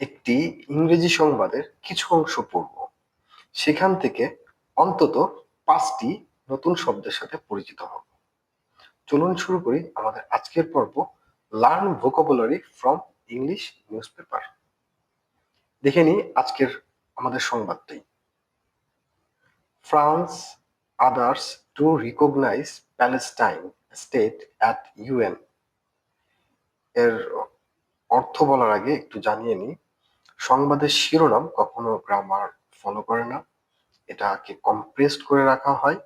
একটি ইংরেজি সংবাদের কিছু অংশ পড়ব। সেখান থেকে অন্তত পাঁচটি নতুন শব্দের সাথে পরিচিত হব। চলুন শুরু করি আমাদের আজকের পর্ব learn vocabulary from English newspaper দেখে নিই আজকের আমাদের সংবাদটি। France others to recognise Palestine state at UN. এর অর্থ বলার আগে একটু জানিয়ে নিই সংবাদের শিরোনাম কখনো গ্রামার ফলো করে না। এটাকে কম্প্রেসড করে রাখা হয়।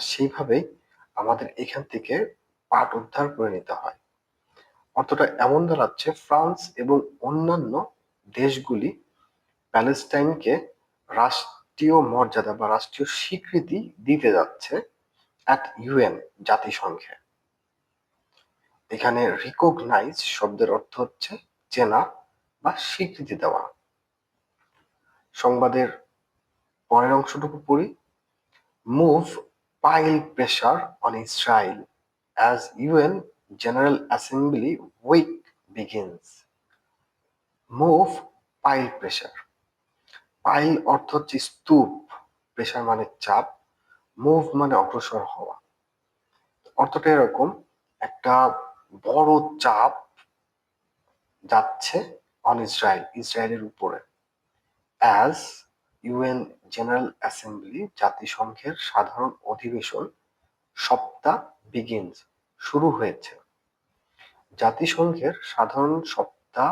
সেইভাবেই আমাদের এখান থেকে পাঠ উদ্ধার করে নিতে হয়। অর্থটা এমন দাঁড়াচ্ছে ফ্রান্স এবং অন্যান্য দেশগুলি প্যালেস্টাইনকে রাষ্ট্রীয় মর্যাদা বা রাষ্ট্রীয় স্বীকৃতি দিতে যাচ্ছে অ্যাট ইউএন জাতিসংঘে। এখানে রিকগনাইজ শব্দের অর্থ হচ্ছে চেনা। বা স্বীকৃতি দেওয়া। সংবাদের পরের অংশটুকু পড়ি। Move pile pressure on Israel as UN general assembly week begins move pile pressure pile অর্থ হচ্ছে স্তূপ। প্রেশার মানে চাপ। মুভ মানে অগ্রসর হওয়া। অর্থটা এরকম, একটা বড় চাপ যাচ্ছে অন ইসরায়েল ইসরায়েলের উপরে। অ্যাজ ইউএন জেনারেল অ্যাসেম্বলি জাতিসংঘের সাধারণ অধিবেশন সপ্তাহ বিগিনস শুরু হয়েছে। জাতিসংঘের সাধারণ সপ্তাহ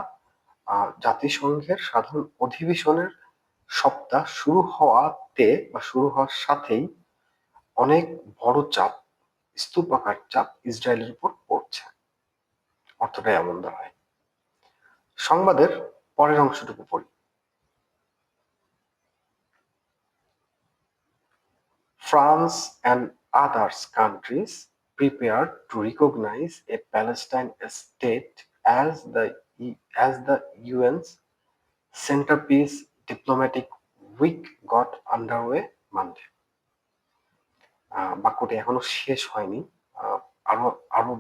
জাতিসংঘের সাধারণ অধিবেশনের সপ্তাহ শুরু হওয়াতে বা শুরু হওয়ার সাথেই অনেক বড় চাপ, স্তূপাকার চাপ ইসরায়েলের উপর পড়ছে। অর্থটা এমন দাঁড়ায় সংবাদের পরের অংশটুকু পড়ি। France and others countries prepare to recognise a Palestine state as the as the UN's centrepiece diplomatic week got under way Monday বাক্যটি এখনও শেষ হয়নি। আরও আরও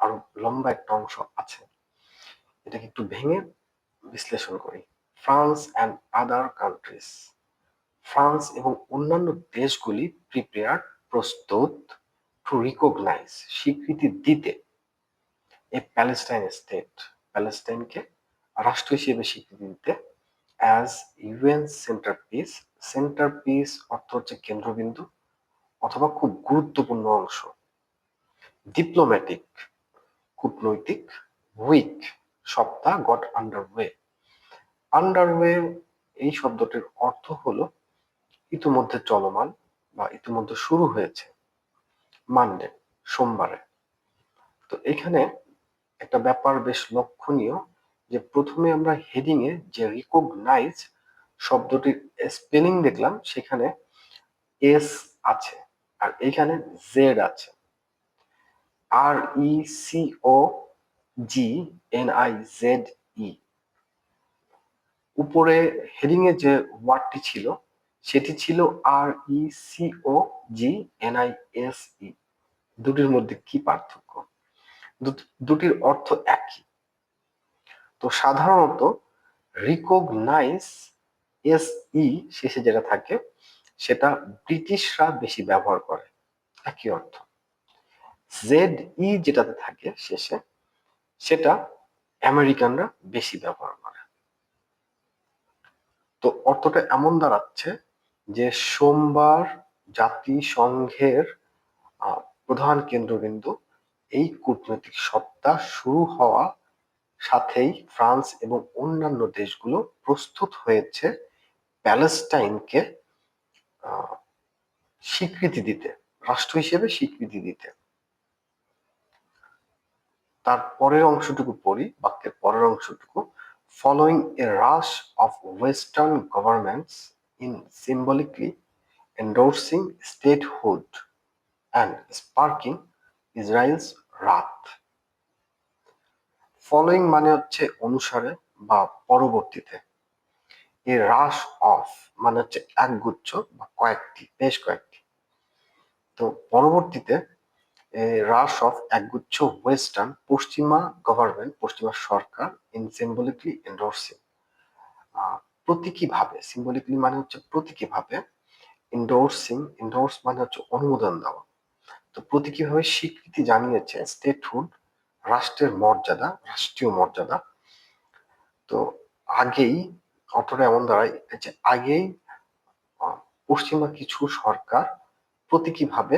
আরও লম্বা একটা অংশ আছে। এটাকে একটু ভেঙে বিশ্লেষণ করি। France and other countries France এবং অন্যান্য দেশগুলি প্রিপেয়ার প্রস্তুত টু রিকগনাইজ স্বীকৃতি দিতে। এ প্যালেস্টাইন স্টেট প্যালেস্টাইনকে রাষ্ট্র হিসেবে স্বীকৃতি দিতে as UN centrepiece centrepiece অর্থ হচ্ছে কেন্দ্রবিন্দু অথবা খুব গুরুত্বপূর্ণ অংশ। ডিপ্লোম্যাটিক কূটনৈতিক উইক সপ্তাহ গট আন্ডারওয়ে আন্ডারওয়ে এই শব্দটির অর্থ হলো ইতিমধ্যে চলমান বা ইতিমধ্যে শুরু হয়েছে। মানডে সোমবারে। তো এখানে একটা ব্যাপার বেশ লক্ষণীয় যে প্রথমে আমরা হেডিং এ যে রিকগনাইজ শব্দটির স্পেলিং দেখলাম, সেখানে এস আছে আর এখানে জেড আছে। R E C O G N I Z E উপরে হেডিং এ যে ওয়ার্ডটি ছিল, সেটি ছিল R E C O G N I S E দুটির মধ্যে কি পার্থক্য? দুটির অর্থ একই। তো সাধারণত রিকগনাইজ এস ই শেষে যেটা থাকে, সেটা ব্রিটিশরা বেশি ব্যবহার করে। একই অর্থ। জেড ই যেটাতে থাকে শেষে সেটা আমেরিকানরা বেশি ব্যবহার করে। তো অর্থটা এমন দাঁড়াচ্ছে যে সোমবার জাতিসংঘের প্রধান কেন্দ্রবিন্দু এই কূটনৈতিক সপ্তাহ শুরু হওয়া সাথেই ফ্রান্স এবং অন্যান্য দেশগুলো প্রস্তুত হয়েছে প্যালেস্টাইনকে স্বীকৃতি দিতে, রাষ্ট্র হিসেবে স্বীকৃতি দিতে। তার পরের অংশটুকু পড়ি, বাক্যের পরের অংশটুকু। Following a rush of western governments in symbolically endorsing statehood and sparking Israel's wrath following মানে হচ্ছে অনুসারে বা পরবর্তীতে। এ রাশ অফ মানে হচ্ছে একগুচ্ছ বা কয়েকটি, বেশ কয়েকটি। তো পরবর্তীতে রাশ অফ একগুচ্ছ ওয়েস্টার্ন পশ্চিমা গভর্নমেন্ট পশ্চিমা সরকার ইন সিম্বলিকলি এন্ডোর্সিং প্রতীকীভাবে সিম্বলিকলি মানে হচ্ছে প্রতীকীভাবে ইন্ডোর্সিং ইন্ডোর্স মানে হচ্ছে অনুমোদন দেওয়া। তো প্রতীকীভাবে স্বীকৃতি জানিয়েছে স্টেটহুড রাষ্ট্রের মর্যাদা, রাষ্ট্রীয় মর্যাদা। তো আগেই অটোটা এমন দাঁড়ায়, যে আগেই পশ্চিমা কিছু সরকার প্রতীকীভাবে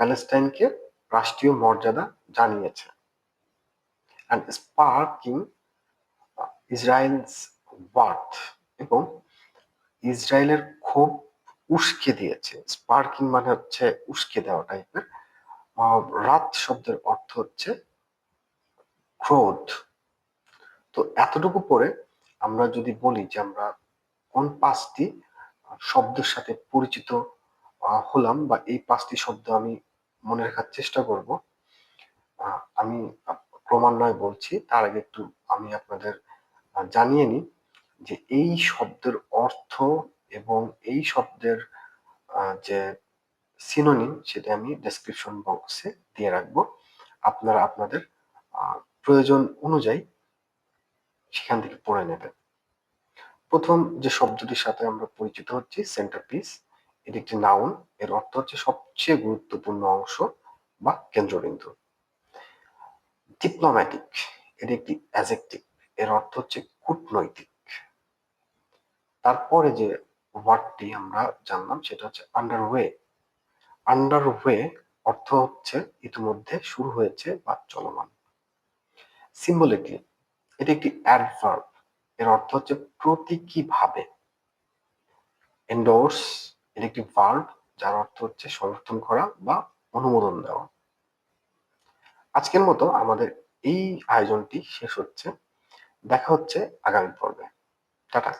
প্যালেস্টাইনকে রাষ্ট্রীয় মর্যাদা জানিয়েছে। অ্যান্ড স্পার্কিং ইসরায়েলস ওয়ার্থ এবং ইসরায়েলের ক্ষোভ উস্কে দিয়েছে। স্পার্কিং মানে হচ্ছে উস্কে দেওয়া টাইপের। রাত শব্দের অর্থ হচ্ছে ক্রোধ। তো এতটুকু পরে আমরা যদি বলি যে আমরা কোন পাঁচটি শব্দের সাথে পরিচিত হলাম বা এই পাঁচটি শব্দ আমি মনে রাখার চেষ্টা করব। আমি ক্রমান্বয়ে বলছি, তার আগে একটু আমি আপনাদের জানিয়ে নিই যে এই শব্দের অর্থ এবং এই শব্দের যে সিনোনিম সেটা আমি ডেসক্রিপশন বক্সে দিয়ে রাখব। আপনারা আপনাদের প্রয়োজন অনুযায়ী সেখান থেকে পড়ে নেবেন। প্রথম যে শব্দটির সাথে আমরা পরিচিত হচ্ছি সেন্টার পিস এটি একটি নাউন এর অর্থ হচ্ছে সবচেয়ে গুরুত্বপূর্ণ অংশ বা কেন্দ্রবিন্দু। ডিপ্লোম্যাটিক এটি একটি অ্যাজেক্টিভ এর অর্থ হচ্ছে কূটনৈতিক। তারপরে যে ওয়ার্ডটি আমরা জানলাম, সেটা হচ্ছে আন্ডারওয়ে আন্ডারওয়ে অর্থ হচ্ছে ইতিমধ্যে শুরু হয়েছে বা চলমান। সিম্বলিকলি এটি একটি অ্যাডভার্ব এর অর্থ হচ্ছে প্রতীকীভাবে। এন্ডোর্স এটি একটি ভার্ব যার অর্থ হচ্ছে সমর্থন করা বা অনুমোদন দেওয়া। আজকের মতো আমাদের এই আয়োজনটি শেষ হচ্ছে। দেখা হচ্ছে আগামী পর্বে। টাটা।